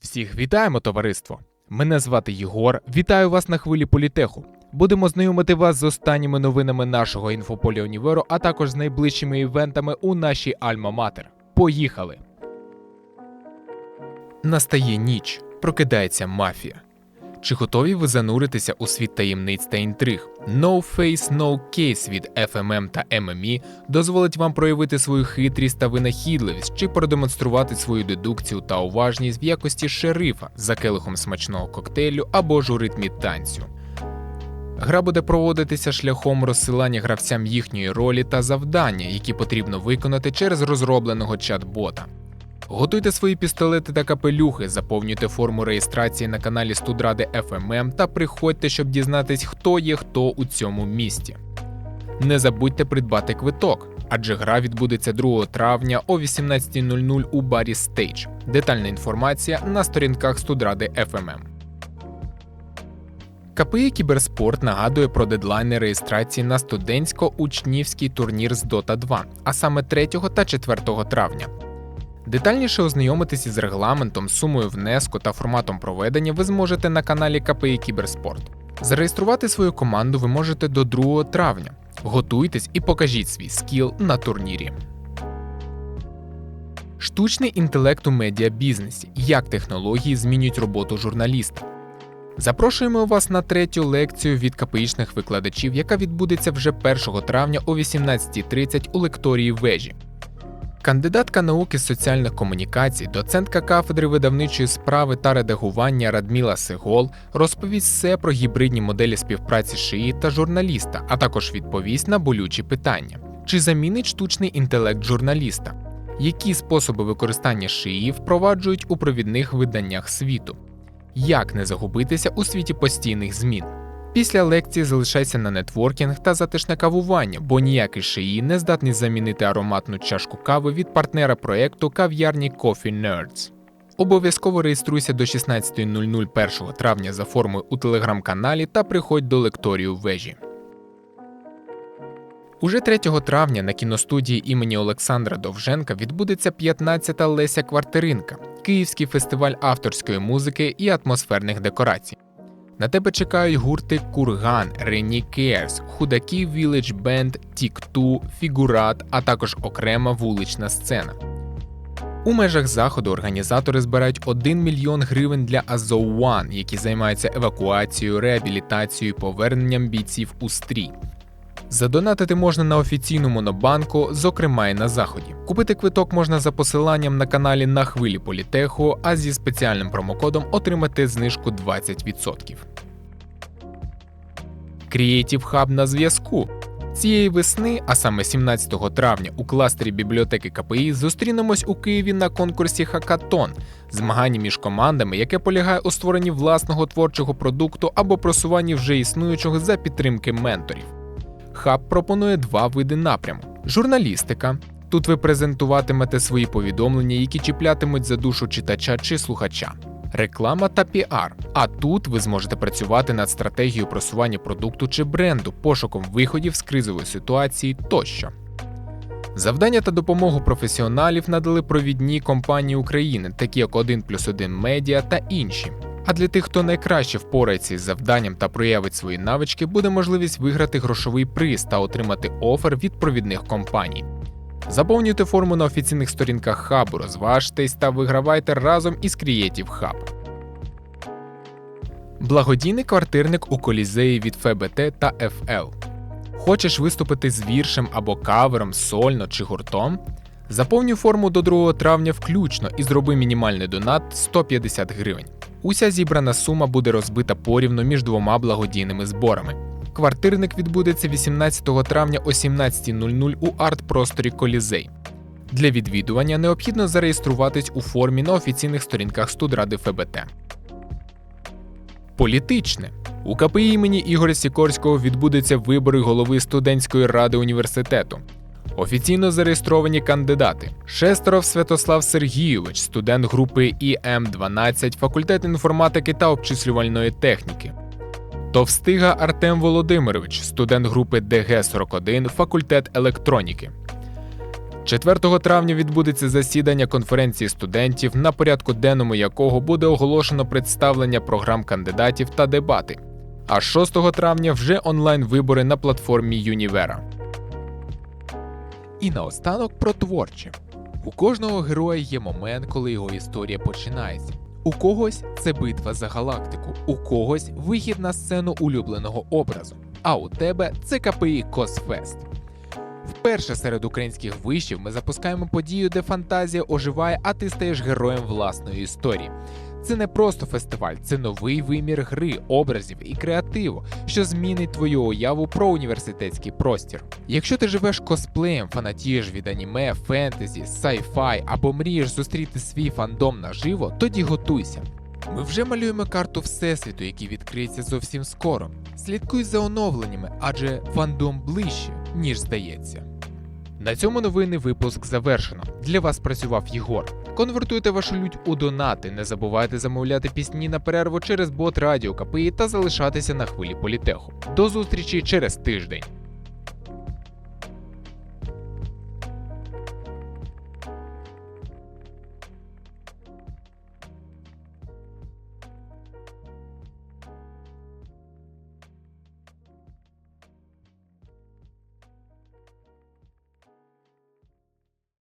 Всіх вітаємо, товариство! Мене звати Єгор. Вітаю вас на хвилі політеху. Будемо знайомити вас з останніми новинами нашого інфополя Універу, а також з найближчими івентами у нашій Альма-Матер. Поїхали! Настає ніч. Прокидається мафія. Чи готові ви зануритися у світ таємниць та інтриг? No Face, No Case від FMM та MME дозволить вам проявити свою хитрість та винахідливість чи продемонструвати свою дедукцію та уважність в якості шерифа за келихом смачного коктейлю або ж у ритмі танцю. Гра буде проводитися шляхом розсилання гравцям їхньої ролі та завдання, які потрібно виконати через розробленого чат-бота. Готуйте свої пістолети та капелюхи, заповнюйте форму реєстрації на каналі Студради FMM та приходьте, щоб дізнатись, хто є хто у цьому місті. Не забудьте придбати квиток, адже гра відбудеться 2 травня о 18.00 у барі Stage. Детальна інформація на сторінках Студради FMM. КПІ Кіберспорт нагадує про дедлайни реєстрації на студентсько-учнівський турнір з Dota 2, а саме 3 та 4 травня. Детальніше ознайомитися з регламентом, сумою внеску та форматом проведення ви зможете на каналі КПІ Кіберспорт. Зареєструвати свою команду ви можете до 2 травня. Готуйтесь і покажіть свій скіл на турнірі. Штучний інтелект у медіабізнесі. Як технології змінюють роботу журналіста. Запрошуємо вас на третю лекцію від КПІшних викладачів, яка відбудеться вже 1 травня о 18.30 у лекторії вежі. Кандидатка науки з соціальних комунікацій, доцентка кафедри видавничої справи та редагування Радміла Сегол розповість все про гібридні моделі співпраці шиї та журналіста, а також відповість на болючі питання: чи замінить штучний інтелект журналіста? Які способи використання шиї впроваджують у провідних виданнях світу? Як не загубитися у світі постійних змін? Після лекції залишайся на нетворкінг та затишне кавування, бо ніякий шиї не здатний замінити ароматну чашку кави від партнера проекту кав'ярні Coffee Nerds. Обов'язково реєструйся до 16.00 1 травня за формою у телеграм-каналі та приходь до лекторію вежі. Уже 3 травня на кіностудії імені Олександра Довженка відбудеться 15-та Леся Квартиринка, Київський фестиваль авторської музики і атмосферних декорацій. На тебе чекають гурти Курган, Рені Керс, Худаки Village Band, Тікту, Фігурат, а також окрема вулична сцена. У межах заходу організатори збирають 1 мільйон гривень для Азов One, які займаються евакуацією, реабілітацією поверненням бійців у стрій. Задонатити можна на офіційну монобанку, зокрема і на заході. Купити квиток можна за посиланням на каналі на хвилі політеху, а зі спеціальним промокодом отримати знижку 20%. Creative Hub на зв'язку. Цієї весни, а саме 17 травня, у кластері бібліотеки КПІ зустрінемось у Києві на конкурсі Хакатон, змагання між командами, яке полягає у створенні власного творчого продукту або просуванні вже існуючого за підтримки менторів. Хаб пропонує два види напряму: журналістика. Тут ви презентуватимете свої повідомлення, які чіплятимуть за душу читача чи слухача, реклама та піар. А тут ви зможете працювати над стратегією просування продукту чи бренду, пошуком виходів з кризової ситуації тощо. Завдання та допомогу професіоналів надали провідні компанії України, такі як 1 плюс 1 медіа та інші. А для тих, хто найкраще впорається із завданням та проявить свої навички, буде можливість виграти грошовий приз та отримати офер від провідних компаній. Заповнюйте форму на офіційних сторінках хабу, розважтесь та вигравайте разом із Creative Hub. Благодійний квартирник у колізеї від ФБТ та ФЛ. Хочеш виступити з віршем або кавером, сольно чи гуртом? Заповнюй форму до 2 травня включно і зроби мінімальний донат 150 гривень. Уся зібрана сума буде розбита порівну між двома благодійними зборами. Квартирник відбудеться 18 травня о 17.00 у арт-просторі Колізей. Для відвідування необхідно зареєструватись у формі на офіційних сторінках студради ФБТ. Політичне у КПІ імені Ігоря Сікорського відбудуться вибори голови студентської ради університету. Офіційно зареєстровані кандидати: Шестеров Святослав Сергійович, студент групи ІМ12, факультет інформатики та обчислювальної техніки. Товстига Артем Володимирович, студент групи ДГ41, факультет електроніки. 4 травня відбудеться засідання конференції студентів, на порядку денному якого буде оголошено представлення програм кандидатів та дебати. А 6 травня вже онлайн-вибори на платформі Юнівера. І наостанок про творче. У кожного героя є момент, коли його історія починається. У когось це битва за галактику, у когось вихід на сцену улюбленого образу, а у тебе це КПІ Косфест. Вперше серед українських вишів ми запускаємо подію, де фантазія оживає, а ти стаєш героєм власної історії. Це не просто фестиваль, це новий вимір гри, образів і креативу, що змінить твою уяву про університетський простір. Якщо ти живеш косплеєм, фанатієш від аніме, фентезі, сайфай або мрієш зустріти свій фандом наживо, тоді готуйся. Ми вже малюємо карту Всесвіту, який відкриється зовсім скоро. Слідкуй за оновленнями, адже фандом ближче, ніж здається. На цьому новинний випуск завершено. Для вас працював Єгор. Конвертуйте вашу лють у донати, не забувайте замовляти пісні на перерву через бот Радіо КПІ та залишатися на хвилі політеху. До зустрічі через тиждень.